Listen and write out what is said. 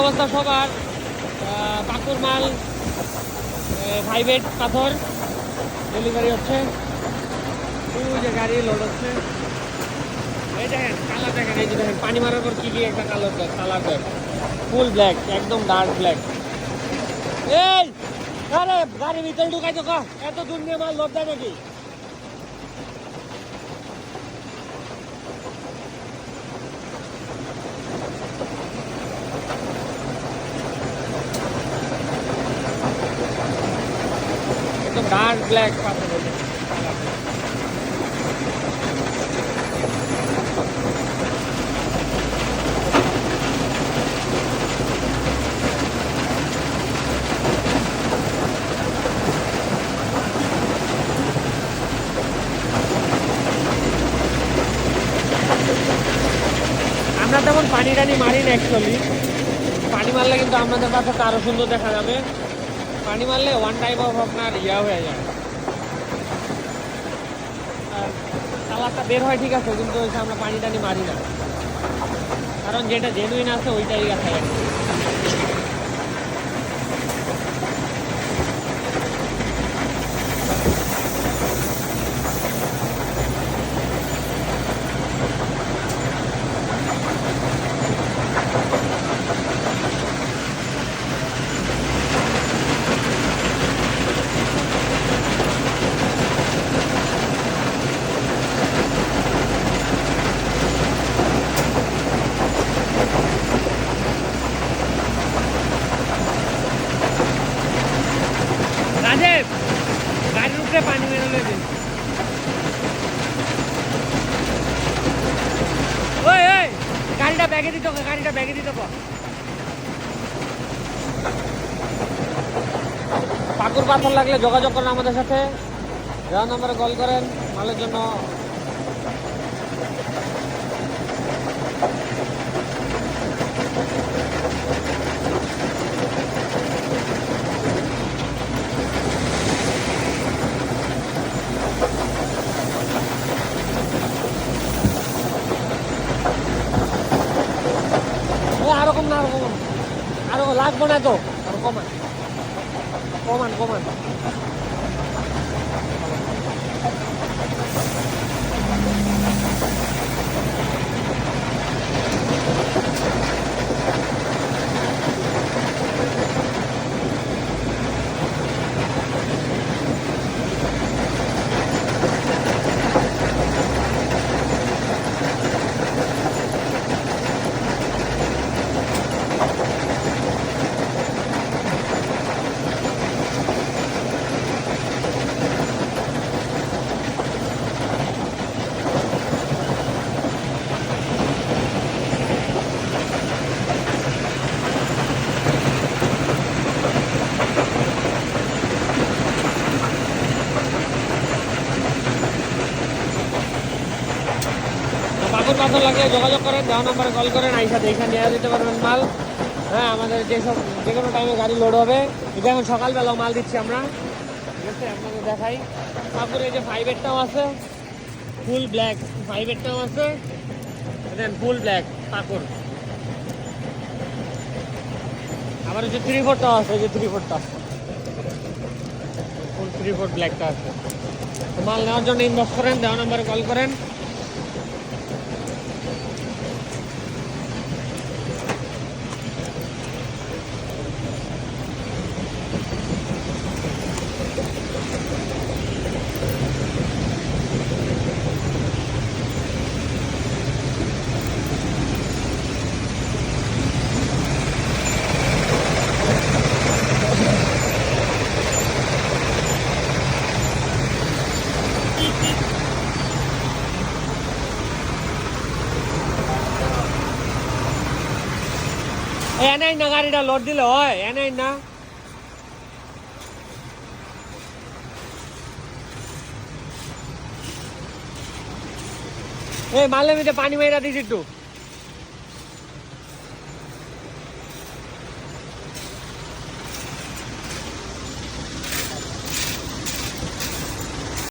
অবস্থা সবার। পাকুর মাল ফাইভ এইট পাথর ডেলিভারি হচ্ছে। যে গাড়ি লোড হচ্ছে। এই দেখেন কালার দেখেন, এই যে দেখেন, পানি মারার পর কি কি একটা কালার দেয় কালার দেয় ফুল ব্ল্যাক একদম ডার্ক ব্ল্যাক এই, আরে, গাড়ি ভিতরে ঢুকাই তো এত দূর নিয়ে মাল লোড দেয় নাকি? ডার্ক ব্ল্যাক পাথর আমরা তেমন পানি টানি মারি না অ্যাকচুয়ালি পানি মারলে কিন্তু আপনাদের কাছে আরও সুন্দর দেখা যাবে। পানি মারলে ওয়ান টাইপ অফ আপনার ইয়া হয়ে যায় আর কালারটা বের হয়, ঠিক আছে, কিন্তু আমরা পানি টানি মারি না। কারণ যেটা জেনুইন আছে, ওইটাই দেখা যায় রাজেব বেরোলে দিন ওই ওই, গাড়িটা ব্যাগে দিত গাড়িটা ব্যাগে দিত পাকুর পাথর লাগলে যোগাযোগ করেন আমাদের সাথে। দেওয়া নম্বরে কল করেন, মালের জন্য ও আরও কম না আরও কমান আরও লাগবো না তো কমান কমান কমান। পাথর লাগলে যোগাযোগ করেন, দেওয়া নম্বরে কল করেন, আইসা দেখে নিয়ে দিতে পারবেন মাল। হ্যাঁ আমাদের যেসব যে কোনো টাইমে গাড়ি লোড হবে। এটা এখন সকালবেলাও মাল দিচ্ছি আমরা। ঠিক আছে আপনাকে দেখাই। তারপরে এই যে ফাইভেরটাও আছে। ফুল ব্ল্যাক ফাইভেরটাও আছে। দেন ফুল ব্ল্যাক পাকুর আবার যে থ্রি ফোরটাও আছে যে থ্রি ফোরটা ফুল থ্রি ফোর ব্ল্যাকটা আছে। মাল নেওয়ার জন্য ইনবক্স করেন, দেওয়া নম্বরে কল করেন। এনে না গাড়িটা লোড দিলে হয় এনাই না। এই মালে মিটে পানি মাইরা দিছি একটু।